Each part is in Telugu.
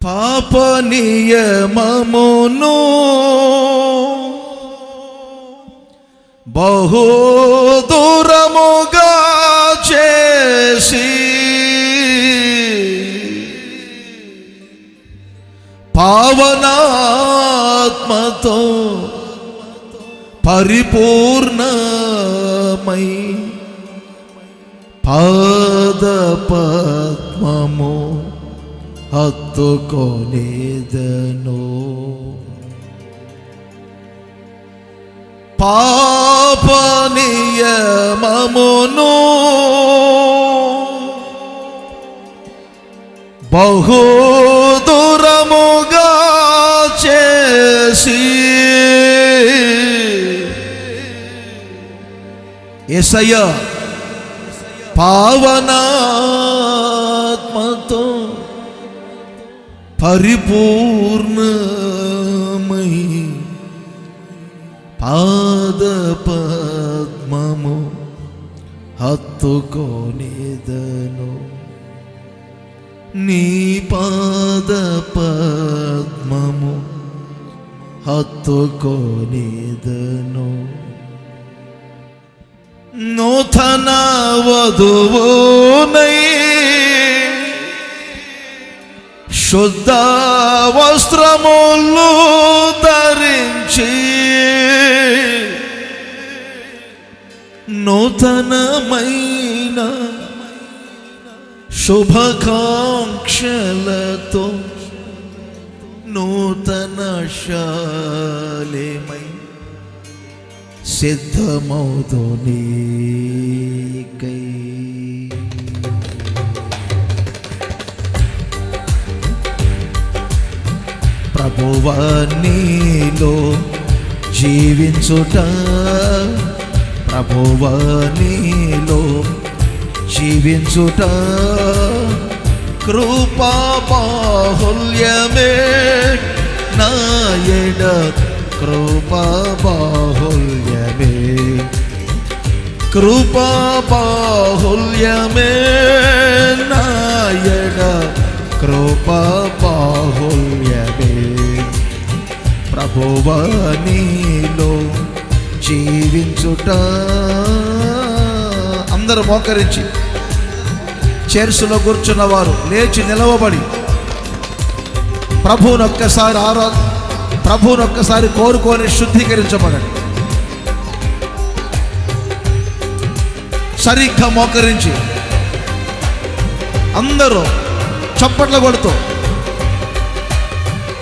పాప నియమమును బహుదూరముగా చేసి పావనాత్మతో పరిపూర్ణమై పాద పద్మము హత్తుకొనేదను పాప నియమమును బహుదూరముగా చేసి ఎసయ్య పావనాత్మతో పరిపూర్ణమై పాద పద్మము హత్తుకోనేదను. నీ పాద పద్మము హత్తుకోనేదను. నూతన వధువునై శుద్ధ వస్త్రములు ధరించి నూతనమైన శుభకాంక్షలతో నూతన శాలేమై సిద్ధమవుతూ ప్రభువ నీలో జీవించుట ప్రభువ నీలో జీవించుట. కృపా బాహుల్యమే నాయడ కృపా బాహుల్యమే కృపా బాహుల్యమే నాయడ కృపా ప్రభువ నీలో జీవించుట. అందరూ మోకరించి చర్చిలో కూర్చున్న వారు లేచి నిలవబడి ప్రభువుని ఒక్కసారి ఆరా ప్రభువుని ఒక్కసారి కోరుకొని శుద్ధీకరించబడండి. సరిగ్గా మోకరించి అందరూ చప్పట్ల కొడుతూ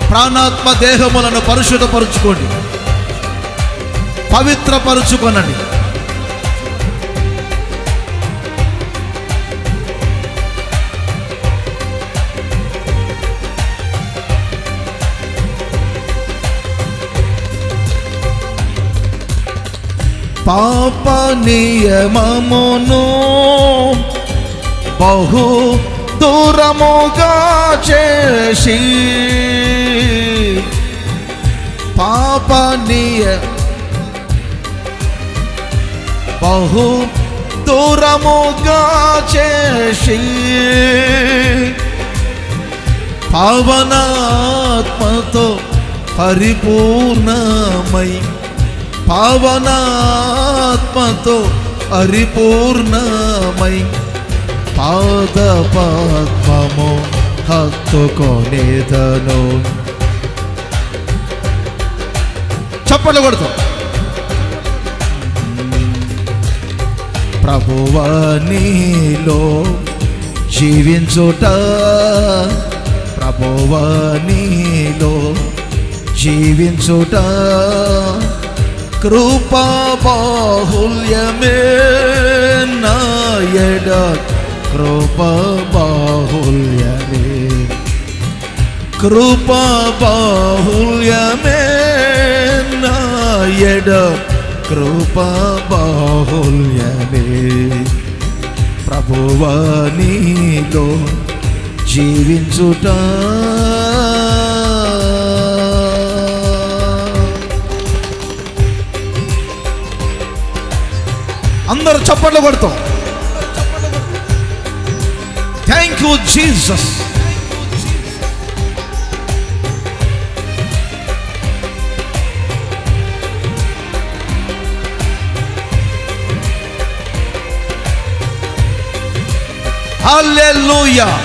ప్రాణాత్మ దేహములను పరిశుద్ధపరుచుకోండి. పవిత్రపరుచుకొనండి. పాప నియమమును బహు దూరముగా చేసి పాప బహు దూరముగా చేసి పవనాత్మతో పరిపూర్ణమై పవనాత్మతో పరిపూర్ణమై పాద పద్మము హత్తుకొనేదను. చప్పట్లు కొడుతాం. ప్రభువ నీలో జీవించుట. ప్రభువ నీలో జీవించుట. కృపా బాహుల్యమే నాయడ కృపా బాహుల్యమే. కృపా బాహుల్యమే ఎడ కృప బాహుల్యమే. ప్రభువా నీలో జీవించుట. అందరూ చప్పట్లు కొడతాం. Thank you Jesus hallelujah.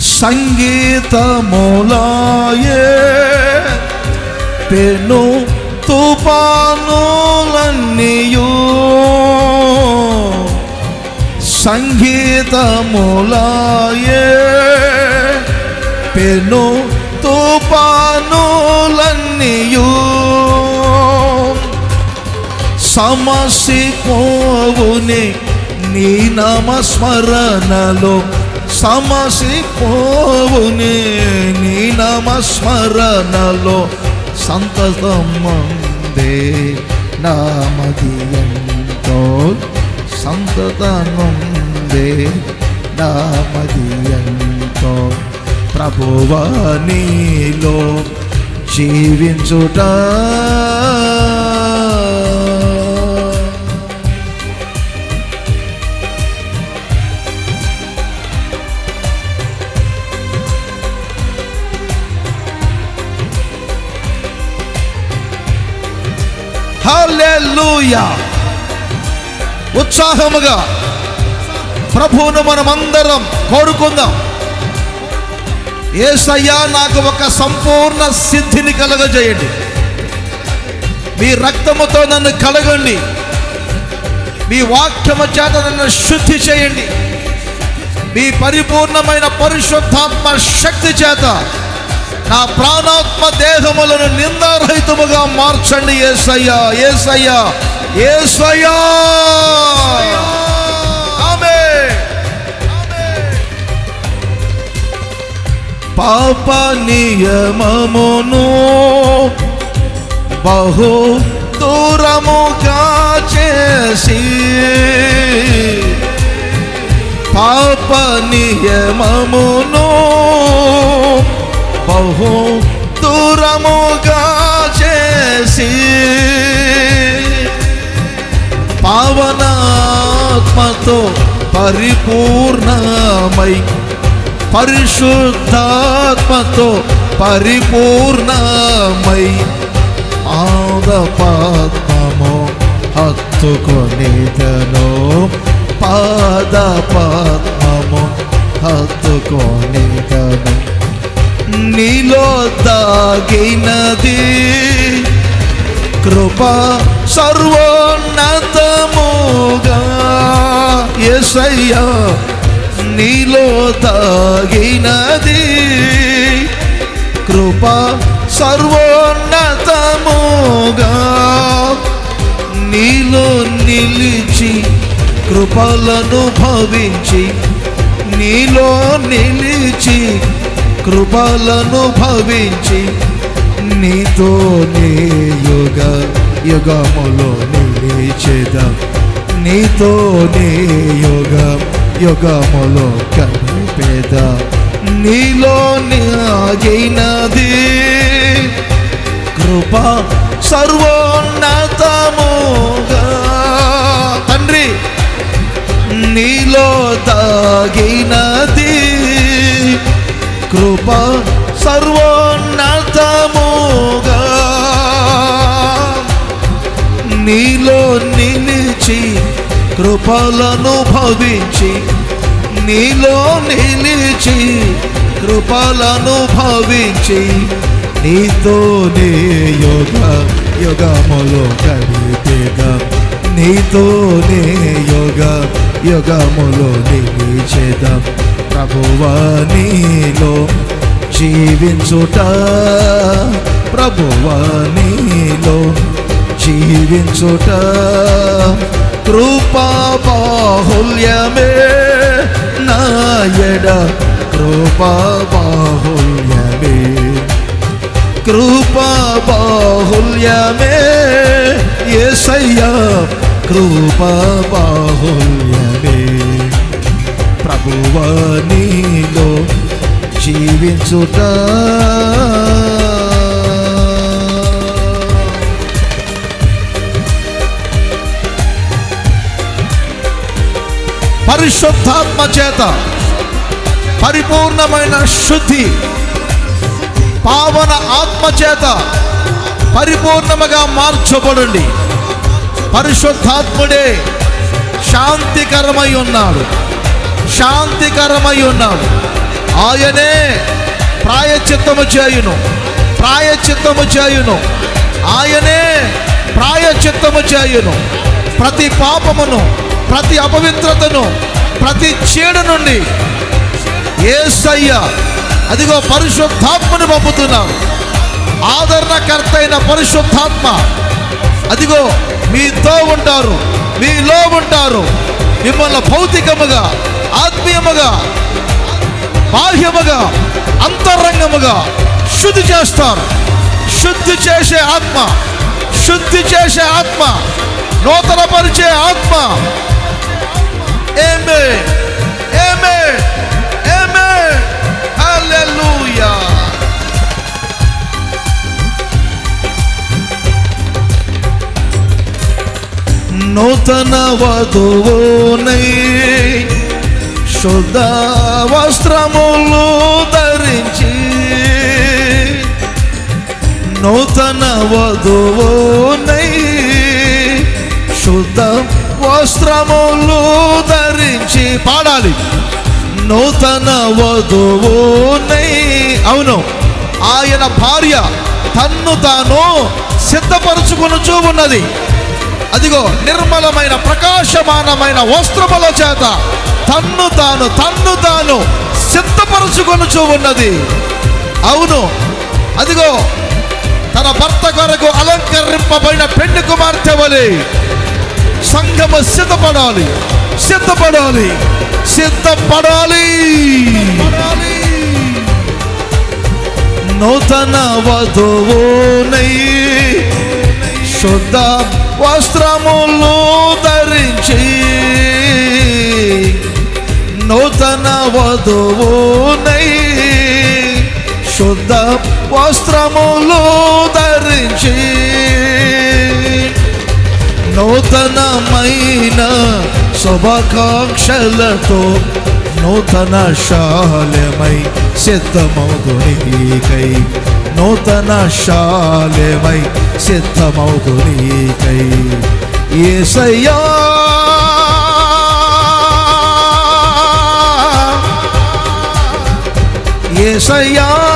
సంగీతములాయే పెను తుపానులన్నీయు. సంగీతములాయే పెను తుపానులన్నీయు. సమసి పోవుని నీ నామస్మరణలో సమసి పోవుని నీ నామస్మరణలో సంతతమందే నామదియంతో. సంతతమందే నామదియంతో. ప్రభువా నీలో జీవించుట హాలూయా ఉత్సాహముగా ప్రభువును మనమందరం కోరుకుందాం. ఏసయ్యా నాకు ఒక సంపూర్ణ సిద్ధిని కలగజేయండి. మీ రక్తముతో నన్ను కలగండి మీ వాక్యము చేత నన్ను శుద్ధి చేయండి. మీ పరిపూర్ణమైన పరిశుద్ధాత్మ శక్తి చేత నా ప్రాణాత్మ దేహములను నిందారహితముగా మార్చండి ఏసయ్యా ఏసయ్యా ఏసయ్యా. ఆమె పాప నియమమును బహు దూరముగా చేసి పాప నియమమును పావనాత్మతో పరిపూర్ణమై పరిశుద్ధాత్మతో పరిపూర్ణమై ఆదపాత్మము పద్మము హత్తుకొనిదను పాదపాత్మము పద్మము హత్తుకొనిదను నీలో దాగినది కృప సర్వోన్నత సయ్యా నీలో దాగినది కృప సర్వోన్నతముగా నీలో నిలిచి కృపలను భవించి నీలో నిలిచి కృపలను భవించి నీతో నీ యుగ యుగములో నిలిచేదా. నీతోనే నీ యుగ యుగములో కనిపేద. నీలో ఆగినది కృప సర్వోన్నత కృపలను భవించి నీలో నిలిచి కృపలను భవించి నీతోనే యోగ యుగములో గడిపేద నీతోనే యోగ యుగములో నిలిచేదాం. ప్రభువా నీలో జీవించుట ప్రభువా నీలో జీవించుట కృపా బాహుల్యమే నాయడ కృపా బాహుల్యమే కృపా బాహుల్యమే ఏసయ్యా కృపా బాహుల్యమే ప్రభువ నీలో జీవించుట పరిశుద్ధాత్మ చేత పరిపూర్ణమైన శుద్ధి పావన ఆత్మ చేత పరిపూర్ణముగా మార్చబడండి. పరిశుద్ధాత్ముడే శాంతికరమై ఉన్నాడు. శాంతికరమై ఉన్నాడు. ఆయనే ప్రాయచిత్తము చేయును. ప్రాయచిత్తము చేయును. ఆయనే ప్రాయచిత్తము చేయును. ప్రతి పాపమును ప్రతి అపవిత్రతను ప్రతి చీడ నుండి ఏసయ్య అదిగో పరిశుద్ధాత్మని పంపుతున్నాం. ఆదరణకర్త అయిన పరిశుద్ధాత్మ అదిగో మీతో ఉంటారు మీలో ఉంటారు. మిమ్మల్ని భౌతికముగా ఆత్మీయముగా బాహ్యముగా అంతరంగముగా శుద్ధి చేస్తారు. శుద్ధి చేసే ఆత్మ శుద్ధి చేసే ఆత్మ నూతనపరిచే ఆత్మ Amen. Amen. Amen. Hallelujah. నూతనవధువునై శుద్ధ వస్త్రములు ధరించి నూతనవధువునై శుద్ధ వస్త్రములు ధరించి పాడాలి. నూతన వధువునై అవును. ఆయన భార్య తన్ను తాను సిద్ధపరచుకొనుచూ ఉన్నది. అదిగో నిర్మలమైన ప్రకాశమానమైన వస్త్రముల చేత తన్ను తాను తన్ను తాను సిద్ధపరచుకొనుచూ ఉన్నది. అవును. అదిగో తన భర్త కొరకు అలంకరింపబడిన పెండు కుమార్తె వలె సంఘము సిద్ధపడాలి. సిద్ధపడాలి. సిద్ధపడాలి. నూతన వధువునై శుద్ధ వస్త్రములు ధరించి నూతన వధువునై శుద్ధ వస్త్రములు ధరించి నూతనమైన శుభాకాంక్షలతో నూతన శాలమై సిద్ధమౌదునికై నూతన శాలమై సిద్ధమౌదునికై ఏసయ్యా! ఏసయ్యా!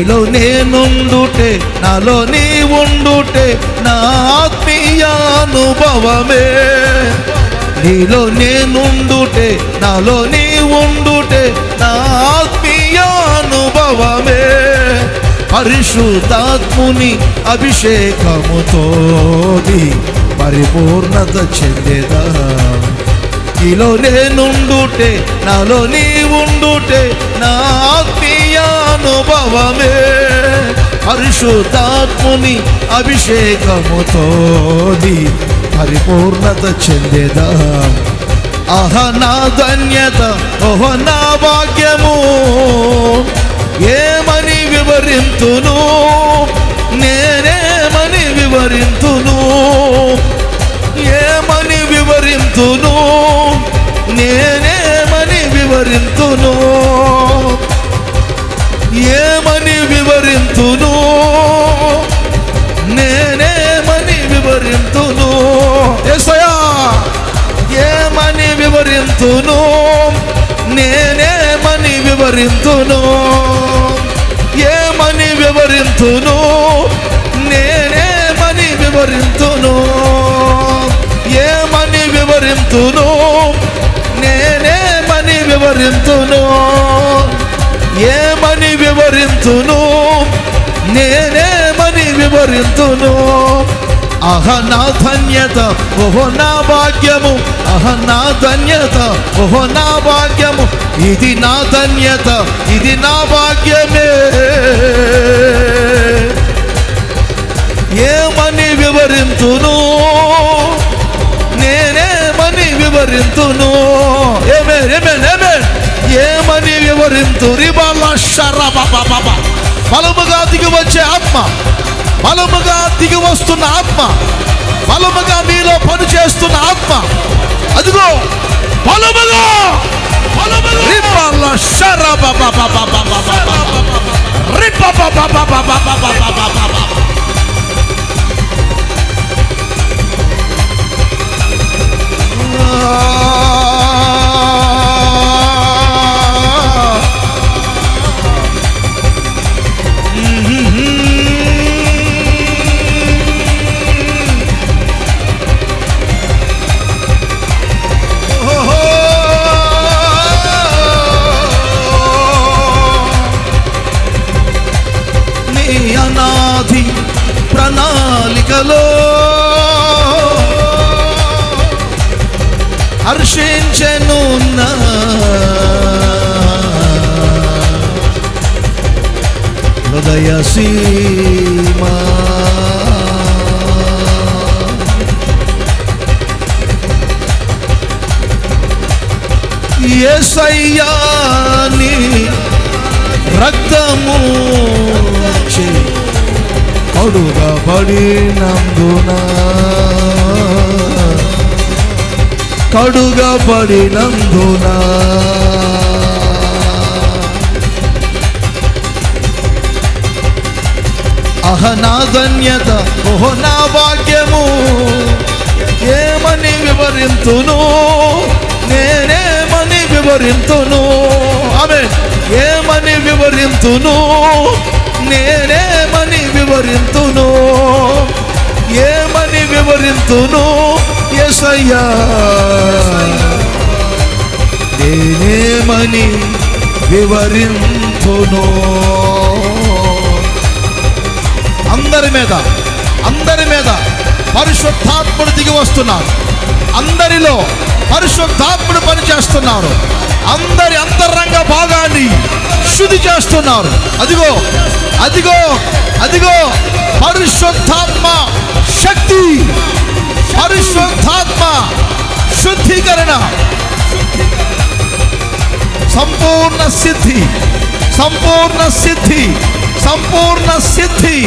నీలో నేనుండుటే నాలో నీ ఉండుటే నా ఆత్మీయానుభవమే నీలో నేనుండుటే నాలో నీ ఉండుటే నా ఆత్మీయానుభవమే పరిశుద్ధాత్ముని అభిషేకముతో పరిపూర్ణత చెందేదా? నీలో నేనుండుటే నాలో నీ ఉండుటే నా అనుభవమే. పరిశుద్ధాత్ముని అభిషేకముతో పరిపూర్ణత చెందేదా? అహ నా ధన్యత ఓహ నా భాగ్యము. ఏమని వివరింతును? నేనేమని వివరింతును? ఏమని వివరింతును? నేనేమని వివరింతును? ఏమని వివరింతును? నేనేమని వివరింతును? ఎసయా ఏమని వివరింతును? నేనేమని వివరింతును? ఏమని వివరింతును? నేనేమని వివరింతును? ఏమని వివరింతును? నేనేమని వివరింతును? ఏ వివరింతును. నేనేమని వివరింతును? అహ నా ధన్యత ఓహో నా భాగ్యము. అహ నా ధన్యత ఓహో నా భాగ్యము. ఇది నా ధన్యత ఇది నా భాగ్యమే. ఏమని వివరింతును? నేనేమని వివరింతును? ఏమే ఏమే ఏమే? ఏమని వివరింతు రిబాల బలముగా దిగి వచ్చే ఆత్మ బలముగా దిగి వస్తున్న ఆత్మ బలముగా మీలో పని చేస్తున్న ఆత్మ. అదిగో బలముగా బలముగా. యేసయ్యాని రక్తము చే కడుగబడినందున. కడుగబడినందున. అహ నా ధన్యత ఓహో నా భాగ్యము ఏమని వివరింతును? నేనే వివరింతును. ఆమె ఏమని వివరింతును? నేనేమని వివరింతును? ఏమని వివరింతును? ఎసయ్యా నేనేమని వివరింతును? అందరి మీద అందరి మీద పరిశుద్ధాత్ముడు దిగి వస్తున్నారు అందరిలో పరిశుద్ధాత్ముడు పనిచేస్తున్నారు అందరి అంతరంగ భాగాన్ని శుద్ధి చేస్తున్నారు. అదిగో అదిగో అదిగో పరిశుద్ధాత్మ శక్తి పరిశుద్ధాత్మ శుద్ధీకరణ. సంపూర్ణ సిద్ధి సంపూర్ణ సిద్ధి సంపూర్ణ సిద్ధి సిద్ధి.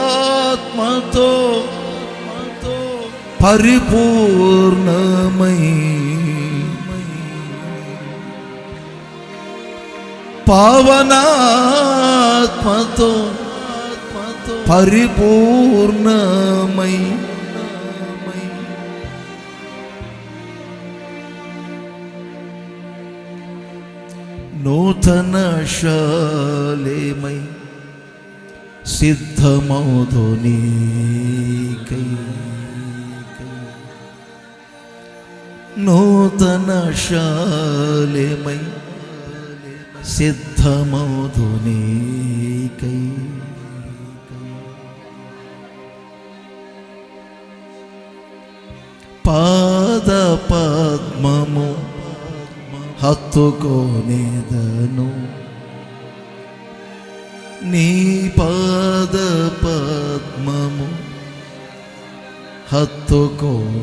పరిశుద్ధాత్మతో పరిపూర్ణమై పావనాత్మతో పరిపూర్ణమై నూతన శాలేమై సిద్ధమౌదు నీకై నూతన శాలిమై సిద్ధమౌదు నీకై పాద పద్మము హత్తుకోనేదను. నీ పాద పద్మము హత్తుకోనిదను.